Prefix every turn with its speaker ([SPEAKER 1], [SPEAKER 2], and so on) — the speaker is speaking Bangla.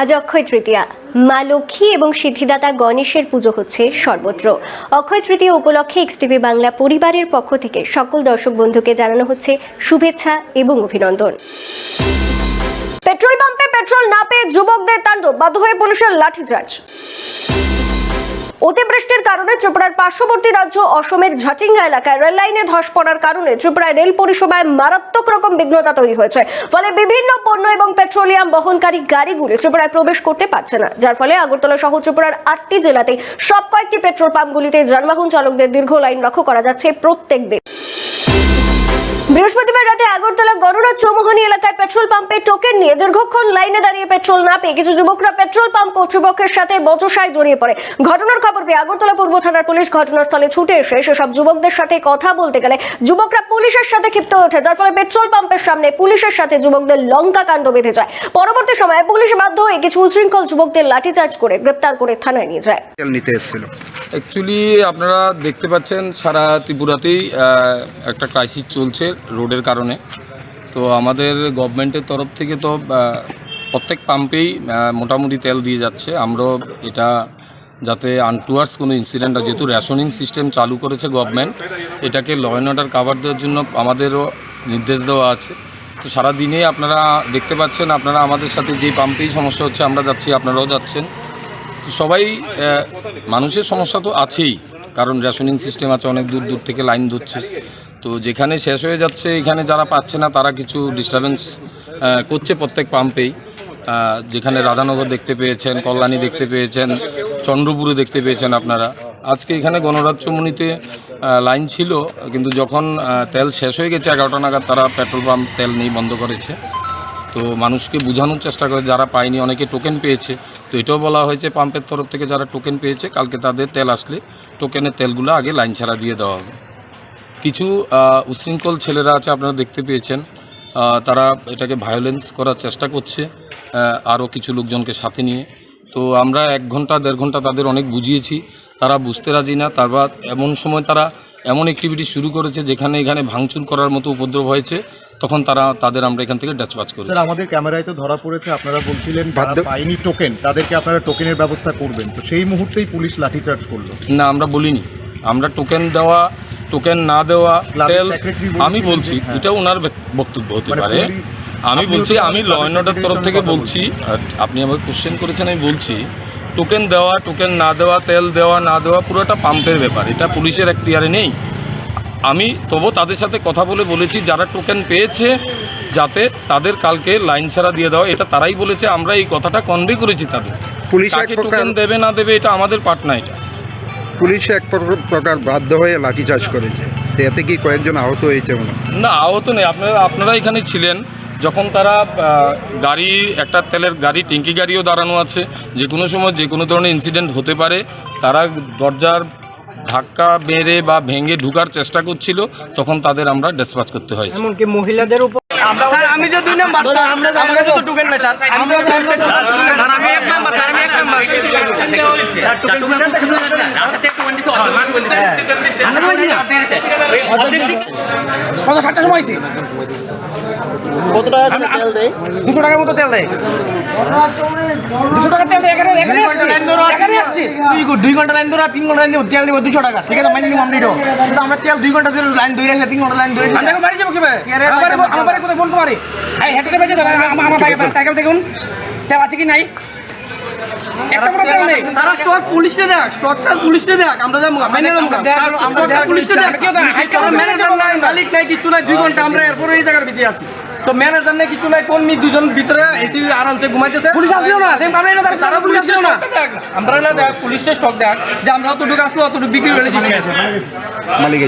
[SPEAKER 1] আজ অক্ষয় তৃতীয়া। মা লক্ষ্মী এবং সিদ্ধিদাতা গণেশের পুজো হচ্ছে সর্বত্র। অক্ষয় তৃতীয় উপলক্ষে এক্স টিভি বাংলা পরিবারের পক্ষ থেকে সকল দর্শক বন্ধুকে জানানো হচ্ছে শুভেচ্ছা এবং অভিনন্দন। পেট্রোল পাম্পে পেট্রোল না পেয়ে যুবকদের তাণ্ডব, বাধ্য হয়ে পুলিশের লাঠিচার্জ। অতিবৃষ্টির কারণে ত্রিপুরার পার্শ্ববর্তী রাজ্য অসমের ঝাটিঙ্গা এলাকায় রেল লাইনে ধস পড়ার কারণে ত্রিপুরায় রেল পরিষেবায় মারাত্মক রকম বিঘ্নতা তৈরি হয়েছে। ফলে বিভিন্ন পণ্য এবং পেট্রোলিয়াম বহনকারী গাড়িগুলি ত্রিপুরায় প্রবেশ করতে পারছে না, যার ফলে আগরতলা সহ ত্রিপুরার আটটি জেলাতে সব কয়েকটি পেট্রোল পাম্পগুলিতে যানবাহন চালকদের দীর্ঘ লাইন লক্ষ্য করা যাচ্ছে প্রত্যেক দিন। বৃহস্পতিবার রাতে আগরতলা গণরাজ চৌমোহনী এলাকায় পেট্রোল পাম্পে টোকেন নিয়ে দীর্ঘক্ষণ লাইনে দাঁড়িয়ে পেট্রোল না পেয়ে কিছু যুবকরা পেট্রোল পাম্প কর্তৃপক্ষের সাথে বচসায় জড়িয়ে পড়ে। ঘটনার খবর পেয়ে আগরতলা পূর্ব থানার পুলিশ ঘটনাস্থলে ছুটে এসে সেসব যুবকদের সাথে কথা বলতে গেলে যুবকরা পুলিশের সাথে ক্ষিপ্ত ওঠে যার ফলে পেট্রোল পাম্পের সামনে পুলিশের সাথে যুবকদের লঙ্কা কাণ্ড বেঁধে যায়। পরবর্তী সময়ে পুলিশ বাধ্য হয়ে কিছু উশৃঙ্খল যুবকদের লাঠিচার্জ করে গ্রেপ্তার করে থানায় নিয়ে যায়।
[SPEAKER 2] নিতে এসেছিল।
[SPEAKER 3] অ্যাকচুয়ালি আপনারা দেখতে পাচ্ছেন সারা ত্রিপুরাতেই আহ, একটা ক্রাইসিস চলছে। রোডের কারণে। তো আমাদের গভর্নমেন্টের তরফ থেকে তো প্রত্যেক পাম্পেই মোটামুটি তেল দিয়ে যাচ্ছে। আমরাও এটা যাতে আনটুয়ার্স কোনো ইনসিডেন্ট যেহেতু রেশনিং সিস্টেম চালু করেছে গভর্নমেন্ট এটাকে ল অ্যান্ড অর্ডার কাভার দেওয়ার জন্য আমাদেরও নির্দেশ দেওয়া আছে। তো সারা দিনে আপনারা দেখতে পাচ্ছেন, আপনারা আমাদের সাথে যেই পাম্পেই সমস্যা হচ্ছে, আমরা যাচ্ছি, আপনারাও যাচ্ছেন। তো সবাই মানুষের সমস্যা তো আছেই, কারণ রেশনিং সিস্টেম আছে, অনেক দূর দূর থেকে লাইন ধরছে। তো যেখানে শেষ হয়ে যাচ্ছে, এখানে যারা পাচ্ছে না, তারা কিছু ডিস্টারবেন্স করছে প্রত্যেক পাম্পেই যেখানে রাধানগর দেখতে পেয়েছেন, কল্যাণী দেখতে পেয়েছেন, চন্দ্রপুরে দেখতে পেয়েছেন আপনারা। আজকে এখানে গণরাজ্যমণিতে লাইন ছিল, কিন্তু যখন তেল শেষ হয়ে গেছে এগারোটা নাগাদ, তারা পেট্রোল পাম্প তেল নেই বন্ধ করেছে। তো মানুষকে বোঝানোর চেষ্টা করে, যারা পায়নি, অনেকে টোকেন পেয়েছে। তো এটাও বলা হয়েছে পাম্পের তরফ থেকে যারা টোকেন পেয়েছে, কালকে তাদের তেল আসলে টোকেনের তেলগুলো আগে লাইন ছাড়া দিয়ে দেওয়া হবে। কিছু আহ, উচ্ছৃঙ্খল ছেলেরা আছে আপনারা দেখতে পেয়েছেন। তারা এটাকে ভায়োলেন্স করার চেষ্টা করছে আরও কিছু লোকজনকে সাথে নিয়ে। তো আমরা এক ঘণ্টা দেড় ঘণ্টা তাদের অনেক বুঝিয়েছি তারা বুঝতে রাজি না। তারপর এমন সময় তারা এমন অ্যাক্টিভিটি শুরু করেছে যেখানে এখানে ভাঙচুর করার মতো উপদ্রব হয়েছে তখন তারা তাদের আমরা এখান থেকে ড্যাচপাচ করি
[SPEAKER 4] স্যার আমাদের ক্যামেরায় তো ধরা পড়েছে আপনারা বলছিলেন পায়নি টোকেন তাদেরকে আপনারা টোকেনের ব্যবস্থা করবেন। তো সেই মুহূর্তেই পুলিশ লাঠিচার্জ করল।
[SPEAKER 3] না আমরা বলিনি। আমরা টোকেন দেওয়া টোকেন না দেওয়া তেল আমি বলছি
[SPEAKER 4] হ্যাঁ।
[SPEAKER 3] এটা ওনার বক্তব্য হতে
[SPEAKER 4] মানে
[SPEAKER 3] পারে। আমি বলছি আমি ল অ্যান্ড অর্ডার তরফ থেকে বলছি আর আপনি আমাকে কোশ্চেন করেছেন আমি বলছি টোকেন দেওয়া টোকেন না দেওয়া তেল দেওয়া না দেওয়া পুরোটা পাম্পের ব্যাপার। এটা পুলিশের এখতিয়ারে নেই। আমি তবু তাদের সাথে কথা বলে বলেছি যারা টোকেন পেয়েছে যাতে তাদের কালকে লাইন ছাড়া দিয়ে দেওয়া এটা তারাই বলেছে আমরা এই কথাটা কনভে করেছি তাদের।
[SPEAKER 2] পুলিশ
[SPEAKER 3] টোকেন দেবে না দেবে এটা আমাদের পার্ট না এটা।
[SPEAKER 2] পুলিশ এক প্রকার- বাধ্য হয়ে লাঠি লাঠিচার্জ করেছে। এতে কি কয়েকজন আহত হয়েছে মনে
[SPEAKER 3] না, আহত নেই। আপনারা আপনারা এখানে ছিলেন যখন তারা গাড়ি, একটা তেলের গাড়ি, টিঙ্কি গাড়িও দাঁড়ানো আছে। যে কোনো সময় যে কোনো ধরনের ইনসিডেন্ট হতে পারে। তারা দরজার ধাক্কা বেড়ে বা ভেঙে ঢুকার চেষ্টা করছিল তখন তাদের আমরা ডিসপাচ করতে হয়েছে।
[SPEAKER 5] এমনকি মহিলাদের উপর স্যার আমি যে দুই নাম্বার স্যার আমার কাছে তো টোকেন নাই স্যার। আমি তো স্যার। আমি এক নাম্বার স্যার আমি এক নাম্বার। স্যার টোকেন সন্ধ্যা সাতটার সময় আসছি কত টাকা তেল দেয়? দুশো টাকার মতো তেল দেয়। দুশো টাকা তেল দেয়। এখানে এখানে আসছি এখানে আসছি
[SPEAKER 6] দুই ঘণ্টা লাইন ধরে তিন ঘণ্টা লাইন তেল দেবো। দুশো টাকা। ঠিক আছে মাইনি আমরা এটাও কিন্তু আমরা তেল দুই ঘণ্টা ধরে লাইন ধরে রাখলে তিন ঘণ্টা লাইন ধরে
[SPEAKER 5] আমি এখন যাব কীভাবে? আমার বাড়ি-
[SPEAKER 6] বাইকে
[SPEAKER 5] আমার বাড়ি কোথায় ফোন পারি এই হেঁটে বেঁচে দেন আমার আমার সাইকেল দেখুন। তেল আছে কি নাই? একটা করে নেই।
[SPEAKER 7] তারা স্টক পুলিশে দেখ স্টকটা পুলিশে দেখ আমরা পুলিশে দেখ। ম্যানেজার নাই মালিক নাই কিছু নাই। দুই ঘণ্টা আমরা এরপরে এই জায়গার ভিতরে আছি। তো ম্যানেজার নেই কিছু নাই কর্মী দুজন ভিতরে এসি আরামসে ঘুমাইতেছে।
[SPEAKER 5] পুলিশ আসলেও না সেম আমরা না
[SPEAKER 7] তারা পুলিশ আসলেও না। দেখ। আমরা না দেখ পুলিশটা স্টক দেখ যে আমরা অতটুকু আসলো অতটুকু বিক্রি করে দিচ্ছি।
[SPEAKER 2] মালিক